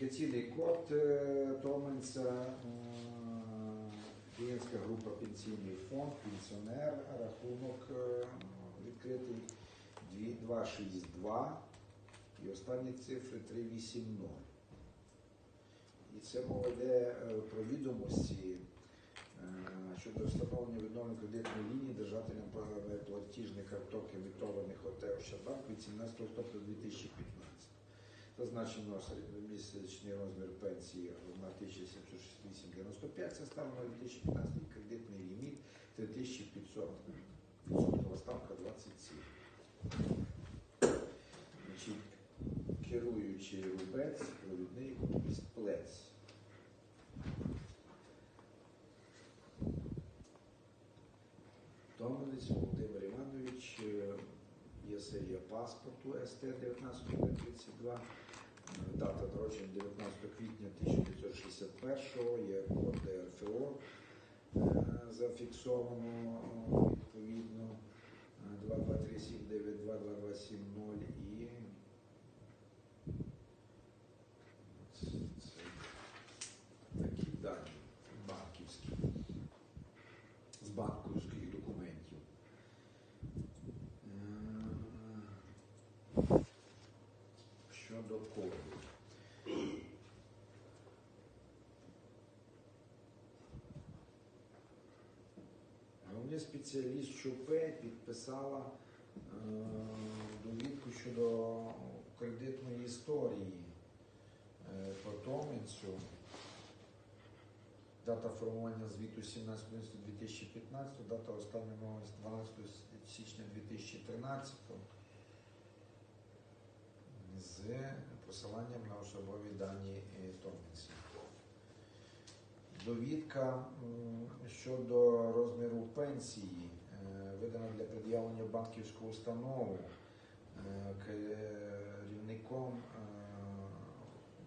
ідентифікаційний код е, Томенця, е, клієнтська група пенсійний фонд, пенсіонер, рахунок е, відкритий 262 і останні цифри 380. І це мова йде про відомості щодо встановлення відновлення кредитної лінії держателям платіжних карток емітованих ОТ Ощадбанк від 17 листопада 2015. Зазначено середньомісячний розмір пенсії на 1768,95, це ставлено на 2015 кредитний ліміт 3500, відсоткова ставка 27. Значить, керуючий рубець, провідний плець. Томанець паспорту СТ 1932 дата народження 19 квітня 1961-го. є код ДРФО е, зафіксовано е, відповідно е, 223792227.0 Щодо коду. Головний спеціаліст ЧОП підписала е, довідку щодо кредитної історії е, по Дата формування звіту 17.11.2015, дата останнього 12 січня 2013 з посиланням на особові дані е, Довідка щодо розміру пенсії е, видана для пред'явлення в банківську установу е, керівником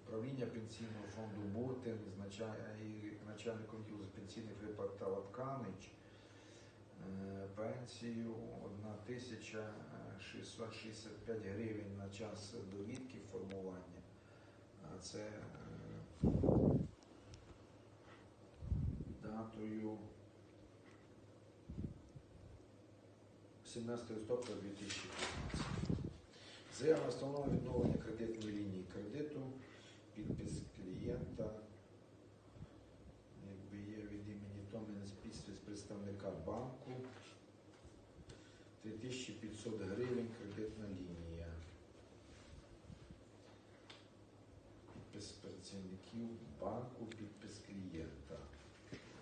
управління пенсійного фонду Буртин начальником з пенсійних виплат Талатканич е, пенсію 1665 гривень на час довідки формування. А це е, датою 17 листопада 2015. Заява встановлення відновлення кредитної лінії кредиту, підпис клієнта, якби є від імені Томінець підпис представника банку. 3500 гривень кредитна лінія. Підпис працівників банку, підпис клієнта.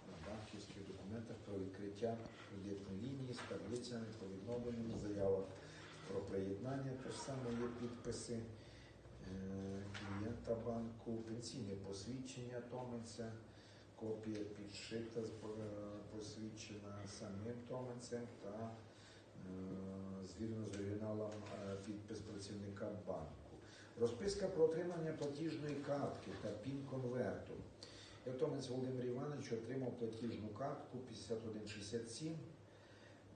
На банківських документах про відкриття кредитної лінії з таблицями по відновленню заява про приєднання. Теж саме є підписи е, клієнта банку, пенсійне посвідчення Томенця, копія підшита, е, посвідчена самим Томенцем та звірно з оригіналом е, підпис працівника банку. Розписка про отримання платіжної картки та пін-конверту. Ятомець Володимир Іванович отримав платіжну картку 5167.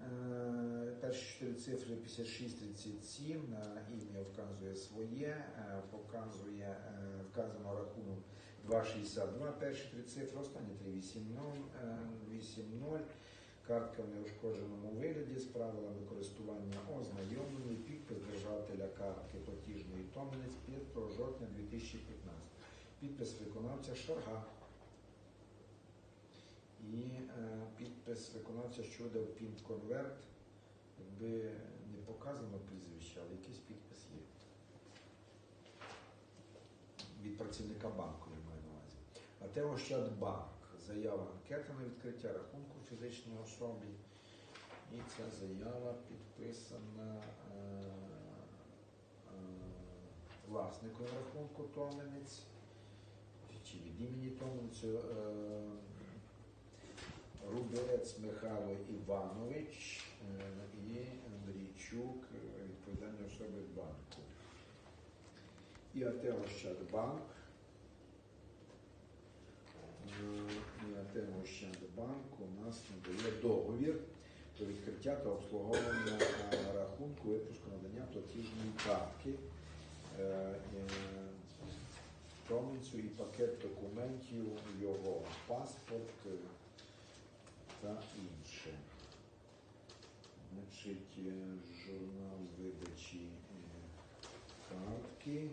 Е, Перші чотири цифри 5637, на ім'я вказує своє, е, показує, е, вказано рахунок 262, перші три цифри, останні три 80, е, 80. Картка в неушкодженому вигляді з правилами користування ознайомлені, підпис держателя картки платіжної Томінець 5 жовтня 2015. Підпис виконавця Шарга. І е, підпис виконавця, що дав пін-конверт, якби не показано прізвище, але якийсь підпис є. Від працівника банку я маю на увазі. А те Ощадбанк. Заява анкета на відкриття рахунку фізичної особи. І ця заява підписана е, е, власником рахунку Томенець чи від імені Томенцю. Е, Рубець Михайло Іванович е, і Андрійчук, е, відповідальні особи банку. І Ощадбанк. Е, АТ Ощадбанк у нас надає договір про відкриття та обслуговування рахунку випуску надання платіжної картки. Е, і пакет документів, його паспорт та інше. Значить, е, журнал видачі е, картки.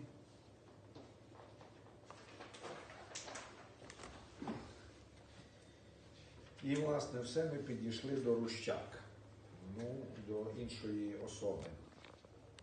І, власне, все ми підійшли до Рущак, ну, до іншої особи.